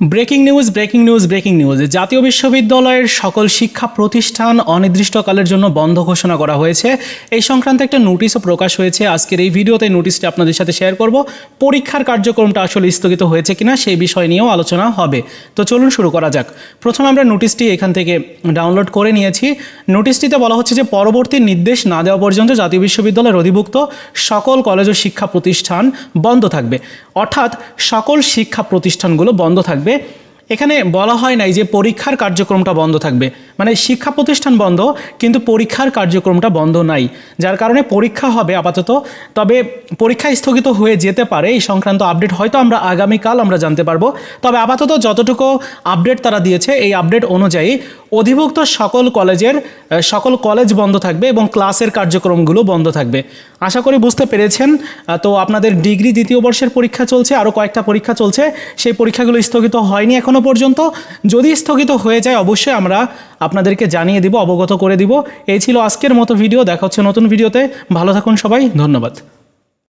Breaking news breaking news breaking news. জাতীয় বিশ্ববিদ্যালয়ের সকল শিক্ষা প্রতিষ্ঠান অনির্দিষ্টকালের জন্য বন্ধ ঘোষণা করা হয়েছে। এই সংক্রান্ত একটা নোটিশও প্রকাশ হয়েছে। আজকের এই ভিডিওতে নোটিশটি আপনাদের সাথে শেয়ার করব। পরীক্ষার কার্যক্রমটা আসলে স্থগিত হয়েছে কিনা সেই বিষয় নিয়েও আলোচনা হবে। তো চলুন শুরু করা যাক। প্রথমে আমরা নোটিশটি এখান থেকে ডাউনলোড করে নিয়েছি। নোটিশটিতে বলা হচ্ছে যে, পরবর্তী নির্দেশ না দেওয়া পর্যন্ত জাতীয় বিশ্ববিদ্যালয়ের অধিভুক্ত সকল কলেজ ও শিক্ষা প্রতিষ্ঠান বন্ধ থাকবে। অর্থাৎ সকল শিক্ষা প্রতিষ্ঠানগুলো বন্ধ থাকবে। এখানে বলা হয় নাই যে পরীক্ষার কার্যক্রমটা বন্ধ থাকবে। মানে শিক্ষা প্রতিষ্ঠান বন্ধ, কিন্তু পরীক্ষার কার্যক্রমটা বন্ধ নাই। যার কারণে পরীক্ষা হবে আপাতত। তবে পরীক্ষা স্থগিত হয়ে যেতে পারে, এই সংক্রান্ত আপডেট হয়তো আমরা আগামীকাল আমরা জানতে পারব। তবে আপাতত যতটুকু আপডেট তারা দিয়েছে, এই আপডেট অনুযায়ী অধিভুক্ত সকল কলেজের সকল কলেজ বন্ধ থাকবে এবং ক্লাসের কার্যক্রমগুলো বন্ধ থাকবে। আশা করি বুঝতে পেরেছেন। তো আপনাদের ডিগ্রি দ্বিতীয় বর্ষের পরীক্ষা চলছে, আরও কয়েকটা পরীক্ষা চলছে। সেই পরীক্ষাগুলো স্থগিত হয়নি এখনও পর্যন্ত। যদি স্থগিত হয়ে যায়, অবশ্যই আমরা আপনাদেরকে জানিয়ে দিব, অবগত করে দিব। এই ছিল আজকের মতো ভিডিও। দেখা হচ্ছে নতুন ভিডিওতে। ভালো থাকুন সবাই। ধন্যবাদ।